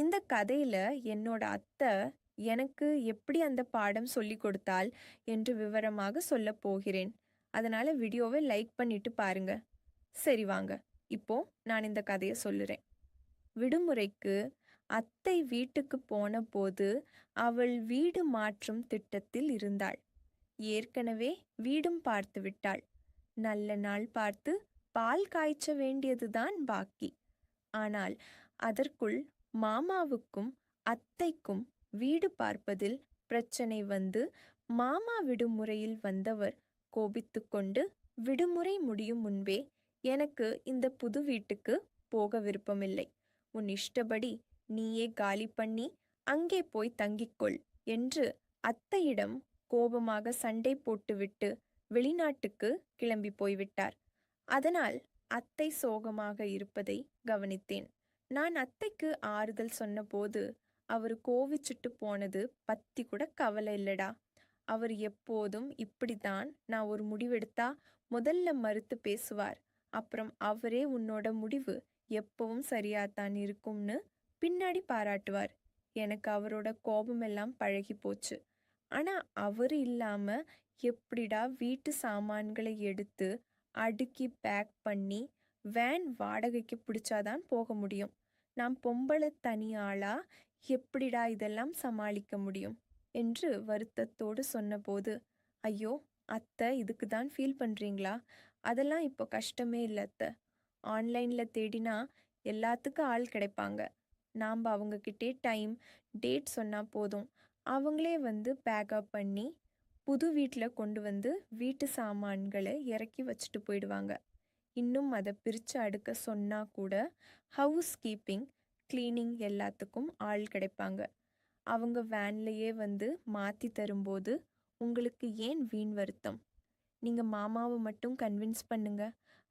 இந்த கதையில என்னோட அத்தை எனக்கு எப்படி அந்த பாடம் சொல்லி கொடுத்தாள் என்று விவரமாக சொல்ல போகிறேன். அதனால வீடியோவை லைக் பண்ணிட்டு பாருங்க. சரி வாங்க. இப்போ நான் இந்த கதையை சொல்லுறேன். விடுமுறைக்கு அத்தை வீட்டுக்கு போன போது அவள் வீடு மாற்றும் திட்டத்தில் இருந்தாள். ஏற்கனவே வீடும் பார்த்து விட்டாள். நல்ல நாள் பார்த்து பால் காய்ச்ச வேண்டியதுதான் பாக்கி. ஆனால் அதற்குள் மாமாவுக்கும் அத்தைக்கும் வீடு பார்ப்பதில் பிரச்சனை வந்து மாமா விடுமுறையில் வந்தவர் கோபித்துக்கொண்டு விடுமுறை முடியும் முன்பே எனக்கு இந்த புது வீட்டுக்கு போக விருப்பமில்லை. உன் இஷ்டப்படி நீயே காலி பண்ணி அங்கே போய் தங்கிக்கொள் என்று அத்தையிடம் கோபமாக சண்டை போட்டுவிட்டு வெளிநாட்டுக்கு கிளம்பி போய்விட்டார். அதனால் அத்தை சோகமாக இருப்பதை கவனித்தேன். நான் அத்தைக்கு ஆறுதல் சொன்னபோது அவர் கோவிச்சுட்டு போனது பத்தி கூட கவலை இல்லடா. அவர் எப்போதும் இப்படித்தான் நான் ஒரு முடிவெடுத்தா முதல்ல மறுத்து பேசுவார். அப்புறம் அவரே உன்னோட முடிவு எப்பவும் சரியாத்தான் இருக்கும்னு பின்னாடி பாராட்டுவார். எனக்கு அவரோட கோபமெல்லாம் பழகி போச்சு. ஆனா அவர் இல்லாம எப்படிடா வீட்டு சாமான்களை எடுத்து அடுக்கி பேக் பண்ணி வேன் வாடகைக்கு பிடிச்சாதான் போக முடியும். நான் பொம்பளை தனியாளா? எப்படிடா இதெல்லாம் சமாளிக்க முடியும்? என்று வருத்தத்தோடு சொன்னபோது ஐயோ அத்தை இதுக்கு தான் ஃபீல் பண்ணுறீங்களா அதெல்லாம் இப்போ கஷ்டமே இல்லை அத்தை. ஆன்லைனில் தேடினா எல்லாத்துக்கும் ஆள் கிடைப்பாங்க. நாம் அவங்கக்கிட்டே டைம் டேட் சொன்னால் போதும். அவங்களே வந்து பேக்கப் பண்ணி புது வீட்டில் கொண்டு வந்து வீட்டு சாமான்களை இறக்கி வச்சுட்டு போயிடுவாங்க. இன்னும் அதை பிரித்து அடுக்க சொன்னால் கூட ஹவுஸ் கீப்பிங் க்ளீனிங் எல்லாத்துக்கும் ஆள் கிடைப்பாங்க. அவங்க வேன்லேயே வந்து மாற்றி தரும்போது உங்களுக்கு ஏன் வீண் வருத்தம்? நீங்கள் மாமாவை மட்டும் கன்வின்ஸ் பண்ணுங்க.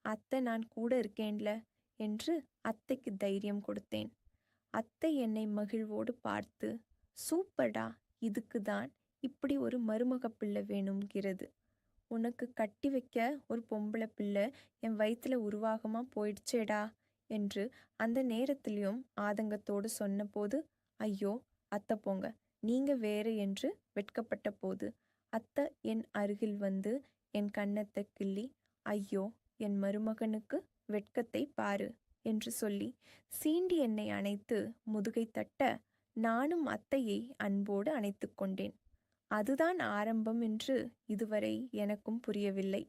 அத்தை நான் கூட இருக்கேன்ல என்று அத்தைக்கு தைரியம் கொடுத்தேன். அத்தை என்னை மகிழ்வோடு பார்த்து சூப்பர்டா இதுக்கு தான் இப்படி ஒரு மருமக பிள்ளை வேணுங்கிறது உனக்கு கட்டி வைக்க ஒரு பொம்பளை பிள்ளை என் வயிற்றுல உருவாகமா போயிடுச்சேடா என்று அந்த நேரத்திலையும் ஆதங்கத்தோடு சொன்னபோது ஐயோ அத்தை போங்க நீங்க வேறு என்று வெட்கப்பட்ட போது அத்தை என் அருகில் வந்து என் கன்னத்தை கிள்ளி ஐயோ என் மருமகனுக்கு வெட்கத்தை பாரு என்று சொல்லி சீண்டி என்னை அணைத்து முதுகை தட்ட நானும் அத்தையை அன்போடு அணைத்து கொண்டேன். அதுதான் ஆரம்பம் என்று இதுவரை எனக்கும் புரியவில்லை.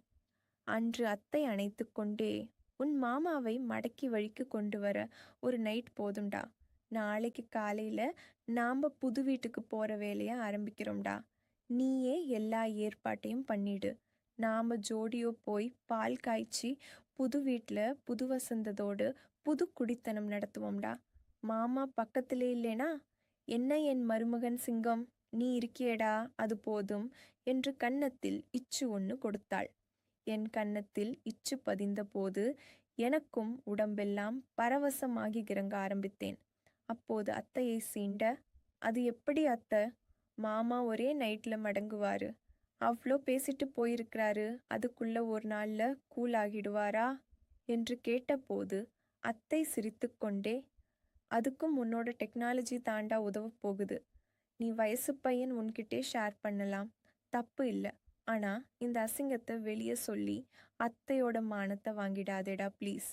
அன்று அத்தை அணைத்து கொண்டே உன் மாமாவை மடக்கி வழிக்கு கொண்டு வர ஒரு நைட் போதும்டா. நாளைக்கு காலையில நாம் புது வீட்டுக்கு போற வேலையை ஆரம்பிக்கிறோம்டா. நீயே எல்லா ஏற்பாட்டையும் பண்ணிடு. நாம் ஜோடியோ போய் பால் காய்ச்சி புது வீட்டில் புது வசந்ததோடு புது குடித்தனம் நடத்துவோம்டா. மாமா பக்கத்திலே இல்லைனா? என்ன என் மருமகன் சிங்கம்? நீ இருக்கியேடா அது போதும் என்று கன்னத்தில் இச்சு ஒன்று கொடுத்தாள். என் கன்னத்தில் இச்சு பதிந்த போது எனக்கும் உடம்பெல்லாம் பரவசமாகி கிறங்க ஆரம்பித்தேன். அப்போது அத்தையை சீண்ட அது எப்படி அத்தை? மாமா ஒரே நைட்டில் மடங்குவாரு. அவ்வளோ பேசிட்டு போயிருக்கிறாரு. அதுக்குள்ள ஒரு நாளில் கூல் ஆகிடுவாரா? என்று கேட்டபோது அத்தை சிரித்துக்கொண்டே அதுக்கும் உன்னோட டெக்னாலஜி தாண்டா உதவ போகுது. நீ வயசு பையன் உன்கிட்டே ஷேர் பண்ணலாம். தப்பு இல்லை. ஆனால் இந்த அசிங்கத்தை வெளியே சொல்லி அத்தையோட மானத்தை வாங்கிடாதேடா ப்ளீஸ்.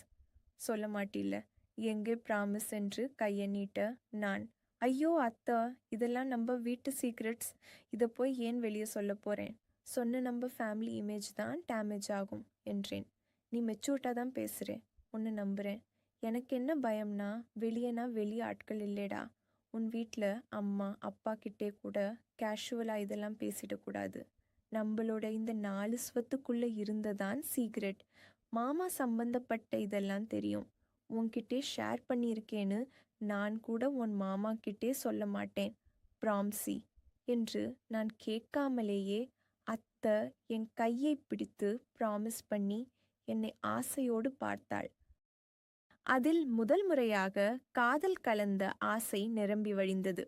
சொல்ல மாட்டில்ல. எங்கே ப்ராமிஸ் என்று கையை நீட்ட நான். ஐயோ அத்தை இதெல்லாம் நம்ம வீட்டு சீக்ரெட்ஸ். இதை போய் ஏன் வெளியே சொல்ல போகிறேன் சொன்ன நம்ம ஃபேமிலி இமேஜ் தான் டேமேஜ் ஆகும் என்றேன். நீ மெச்சூர்ட்டாக தான் பேசுகிறேன் ஒன்று நம்புகிறேன் எனக்கு என்ன பயம்னா வெளியேனா வெளி ஆட்கள் இல்லைடா. உன் வீட்டில் அம்மா அப்பா கிட்டே கூட கேஷுவலாக இதெல்லாம் பேசிடக்கூடாது நம்மளோட இந்த நாலு ஸ்வத்துக்குள்ளே இருந்ததான் சீக்ரெட் மாமா சம்பந்தப்பட்ட இதெல்லாம் தெரியும். உன்கிட்டே ஷேர் பண்ணியிருக்கேன்னு நான் கூட உன் மாமா கிட்டே சொல்ல மாட்டேன். ப்ராம்சி என்று நான் கேட்காமலேயே அத்தை என் கையை பிடித்து ப்ராமிஸ் பண்ணி என்னை ஆசையோடு பார்த்தாள். அதில் முதல் முறையாக காதல் கலந்த ஆசை நிரம்பி வழிந்தது.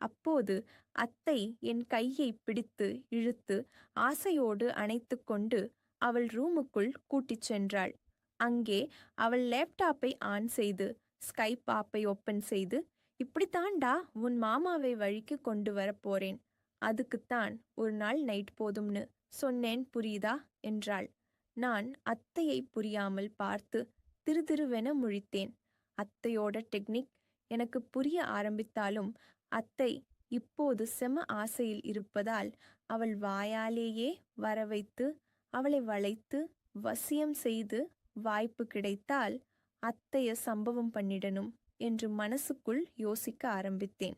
அப்போது அத்தை என் கையை பிடித்து இழுத்து ஆசையோடு அணைத்து கொண்டு அவள் ரூமுக்குள் கூட்டிச் சென்றாள். அங்கே அவள் லேப்டாப்பை ஆன் செய்து ஸ்கைப் ஆப்பை ஓப்பன் செய்து இப்படித்தாண்டா உன் மாமாவை வழிக்கு கொண்டு வரப் போறேன். அதுக்குத்தான் ஒரு நாள் நைட் போதும்னு சொன்னேன் புரியுதா? என்றாள். நான் அத்தையை புரியாமல் பார்த்து திரு திருவென முழித்தேன். அத்தையோட டெக்னிக் எனக்கு புரிய ஆரம்பித்தாலும் அத்தை இப்போது செம ஆசையில் இருப்பதால் அவள் வாயாலேயே வரவைத்து அவளை வளைத்து வசியம் செய்து வாய்ப்பு கிடைத்தால் அத்தைய சம்பவம் பண்ணிடணும் என்று மனசுக்குள் யோசிக்க ஆரம்பித்தேன்.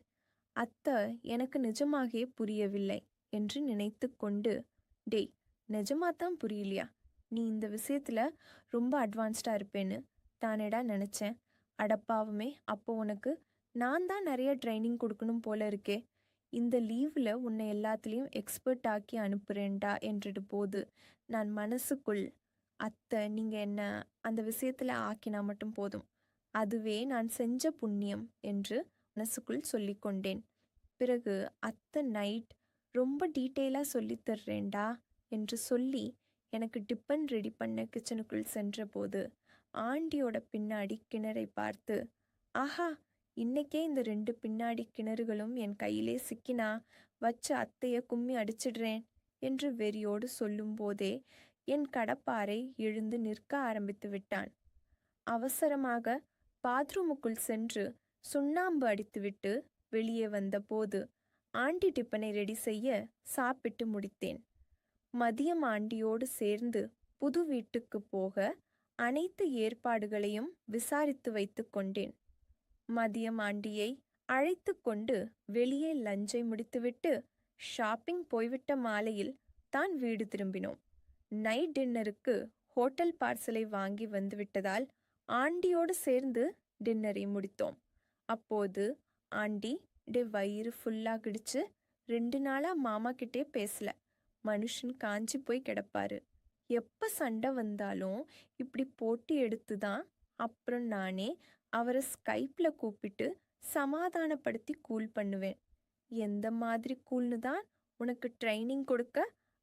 அத்தை எனக்கு நிஜமாகவே புரியவில்லை என்று நினைத்து கொண்டு டேய் நிஜமாத்தான் புரியலையா? நீ இந்த விஷயத்தில் ரொம்ப அட்வான்ஸ்டாக இருப்பேன்னு தானேடா நினச்சேன். அடப்பாவுமே அப்போ உனக்கு நான் தான் நிறைய ட்ரைனிங் கொடுக்கணும் போல இருக்கே. இந்த லீவில் உன்னை எல்லாத்துலேயும் எக்ஸ்பர்ட் ஆக்கி அனுப்புகிறேன்டா என்றுட்டு போது நான் மனசுக்குள் அத்தை நீங்கள் என்ன அந்த விஷயத்தில் ஆக்கினா மட்டும் போதும். அதுவே நான் செஞ்ச புண்ணியம் என்று மனசுக்குள் சொல்லிக்கொண்டேன் பிறகு அத்தை நைட் ரொம்ப டீட்டெயிலாக சொல்லித் தர்றேன்டா என்று சொல்லி எனக்கு டிப்பன் ரெடி பண்ண கிச்சனுக்குள் சென்றபோது ஆண்டியோட பின்னாடி கிணறை பார்த்து ஆஹா இன்னைக்கே இந்த ரெண்டு பின்னாடி கிணறுகளும் என் கையிலே சிக்கினா வச்சு அத்தைய கும்மி அடிச்சிடுறேன் என்று வெறியோடு சொல்லும்போதே என் கடப்பாறை எழுந்து நிற்க ஆரம்பித்து விட்டான். அவசரமாக பாத்ரூமுக்குள் சென்று சுண்ணாம்பு அடித்துவிட்டு வெளியே வந்தபோது ஆண்டி டிப்பனை ரெடி செய்ய சாப்பிட்டு முடித்தேன். மதியம் ஆண்டியோடு சேர்ந்து புது வீட்டுக்கு போக அனைத்து ஏற்பாடுகளையும் விசாரித்து வைத்து கொண்டேன். மதியம் ஆண்டியை அழைத்து கொண்டு வெளியே லஞ்சை முடித்துவிட்டு ஷாப்பிங் போய்விட்ட மாலையில் தான் வீடு திரும்பினோம். நைட் டின்னருக்கு ஹோட்டல் பார்சலை வாங்கி வந்துவிட்டதால் ஆண்டியோடு சேர்ந்து டின்னரை முடித்தோம். அப்போது ஆண்டி டே வயிறு ஃபுல்லாக கிடிச்சு ரெண்டு நாளாக மாமா கிட்டே பேசல. மனுஷன் காஞ்சி போய் கிடப்பாரு. எப்போ சண்டை வந்தாலும் இப்படி போட்டி எடுத்து தான் அப்புறம் நானே அவரை ஸ்கைப்பில் கூப்பிட்டு சமாதானப்படுத்தி கூல் பண்ணுவேன். எந்த மாதிரி கூல்னு தான் உனக்கு ட்ரைனிங் கொடுக்க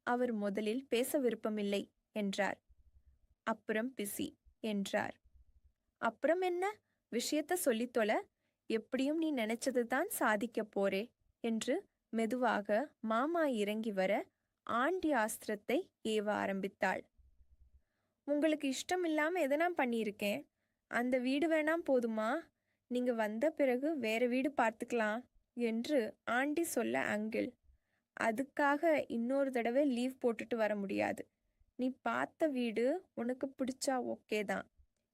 அவர் முதலில் பேச விருப்பமில்லை என்றார். அப்புறம் பிசி என்றார். அப்புறம் என்ன? விஷயத்த சொல்லித்தொல எப்படியும் நீ நினைச்சது தான் சாதிக்க போறே என்று மெதுவாக மாமா இறங்கி வர ஆண்டி ஆஸ்திரத்தை ஏவ ஆரம்பித்தாள். உங்களுக்கு இஷ்டம் இல்லாமல் எதை பண்ணியிருக்கேன்? அந்த வீடு வேணாம் போதுமா? நீங்கள் வந்த பிறகு வேற வீடு பார்த்துக்கலாம் என்று ஆண்டி சொல்ல அங்கிள். அதுக்காக இன்னொரு தடவை லீவ் போட்டுட்டு வர முடியாது. நீ பார்த்த வீடு உனக்கு பிடிச்சா ஓகே தான்.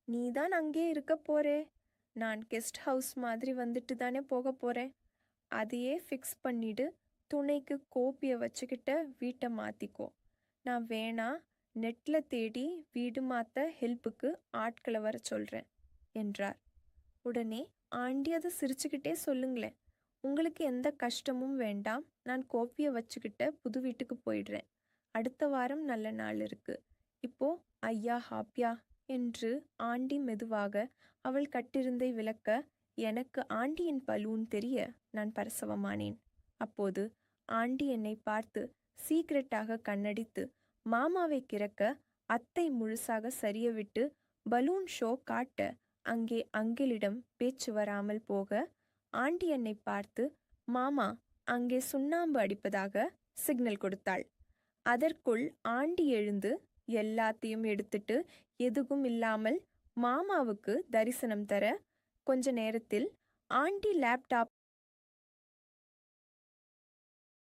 நீ தான் அங்கே இருக்க போறே. நான் கெஸ்ட் ஹவுஸ் மாதிரி வந்துட்டு தானே போக போகிறேன் அதையே ஃபிக்ஸ் பண்ணிவிடு துணைக்கு கோப்பியை வச்சுக்கிட்ட வீட்டை மாற்றிக்கோ நான் வேணா நெட்டில் தேடி வீடு மாற்ற ஹெல்ப்புக்கு ஆட்களை வர சொல்கிறேன் என்றார். உடனே ஆண்டி அதை சிரிச்சுக்கிட்டே சொல்லுங்களேன். உங்களுக்கு எந்த கஷ்டமும் வேண்டாம். நான் கோப்பியை வச்சுக்கிட்ட புது வீட்டுக்கு போயிடுறேன். அடுத்த வாரம் நல்ல நாள் இருக்கு. இப்போ ஐயா ஹாப்பியா என்று ஆண்டி மெதுவாக அவள் கட்டிருந்தை விளக்க எனக்கு ஆண்டியின் பலூன் தெரிய நான் பரசவமானேன். அப்போது ஆண்டி என்னை பார்த்து சீக்கிரட்டாக கண்ணடித்து மாமாவை கிறக்க அத்தை முழுசாக சரியவிட்டு பலூன் ஷோ காட்ட அங்கே அங்கிலிடம் பேச்சு வராமல் போக ஆண்டி என்னை பார்த்து மாமா அங்கே சுண்ணாம்பு அடிப்பதாக சிக்னல் கொடுத்தாள். அதற்குள் ஆண்டி எழுந்து எல்லாத்தையும் எடுத்துட்டு எதுவும் இல்லாமல் மாமாவுக்கு தரிசனம் தர கொஞ்ச நேரத்தில் ஆண்டி லேப்டாப்